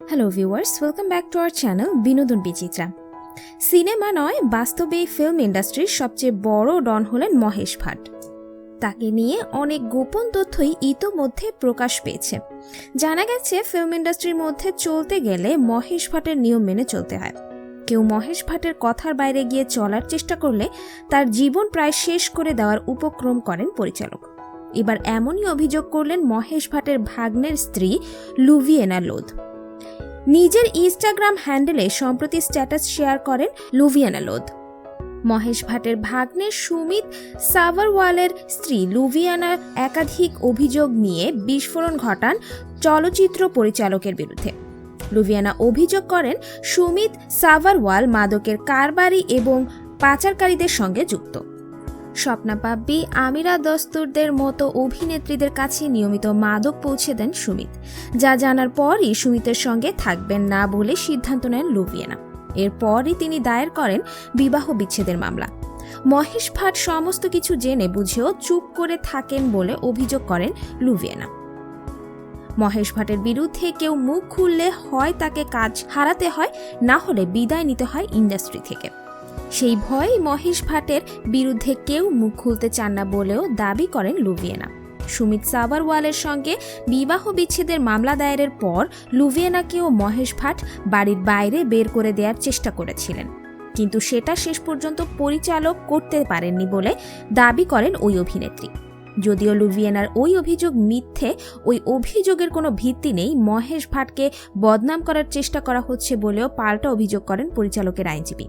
Hello viewers welcome back to our channel Binodon Bichitra cinema নয়, বাস্তবে film ইন্ডাস্ট্রির সবচেয়ে বড় ডন হলেন মহেশ ভাট। তাকে নিয়ে অনেক গোপন তথ্যই ইতোমধ্যে প্রকাশ পেয়েছে। জানা গেছে ফিল্ম ইন্ডাস্ট্রির মধ্যে চলতে গেলে মহেশ ভাটের নিয়ম মেনে চলতে হয়। কেউ মহেশ ভাটের কথার বাইরে গিয়ে চলার চেষ্টা করলে তার জীবন প্রায় শেষ করে দেওয়ার উপক্রম করেন পরিচালক। এবার এমনই অভিযোগ করলেন মহেশ ভাটের ভাগ্নের স্ত্রী লুভিয়েনা লোধ। নিজের ইনস্টাগ্রাম হ্যান্ডেলে সম্প্রতি স্ট্যাটাস শেয়ার করেন লুভিয়ানা লোধ মহেশ ভাটের ভাগ্নে সুমিত সাভারওয়ালের স্ত্রী লুভিয়ানার একাধিক অভিযোগ নিয়ে বিস্ফোরণ ঘটান চলচ্চিত্র পরিচালকের বিরুদ্ধে। লুভিয়ানা অভিযোগ করেন সুমিত সাভারওয়াল মাদকের কারবারি এবং পাচারকারীদের সঙ্গে যুক্ত। স্বপ্না পাব্বি আমিরা দস্তুরদের মতো অভিনেত্রীদের কাছে নিয়মিত মাদক পৌঁছে দেন সুমিত। যা জানার পরই সুমিতের সঙ্গে থাকবেন না বলে সিদ্ধান্ত নেন লুভিয়ানা। এরপরই তিনি দায়ের করেন বিবাহ বিচ্ছেদের মামলা। মহেশ ভাট সমস্ত কিছু জেনে বুঝেও চুপ করে থাকেন বলে অভিযোগ করেন লুভিয়ানা। মহেশ ভাটের বিরুদ্ধে কেউ মুখ খুললে হয় তাকে কাজ হারাতে হয়, না হলে বিদায় নিতে হয় ইন্ডাস্ট্রি থেকে। সেই ভয়েই মহেশ ভাটের বিরুদ্ধে কেউ মুখ খুলতে চান না বলেও দাবি করেন লুভিয়েনা। সুমিত সাবারওয়ালের সঙ্গে বিবাহ বিচ্ছেদের মামলা দায়েরের পর লুভিয়েনাকেও মহেশ ভাট বাড়ির বাইরে বের করে দেওয়ার চেষ্টা করেছিলেন। কিন্তু সেটা শেষ পর্যন্ত পরিচালক করতে পারেননি বলে দাবি করেন ওই অভিনেত্রী। যদিও লুভিয়েনার ওই অভিযোগ মিথ্যে, ওই অভিযোগের কোনো ভিত্তি নেই, মহেশ ভাটকে বদনাম করার চেষ্টা করা হচ্ছে বলেও পাল্টা অভিযোগ করেন পরিচালকের আইনজীবী।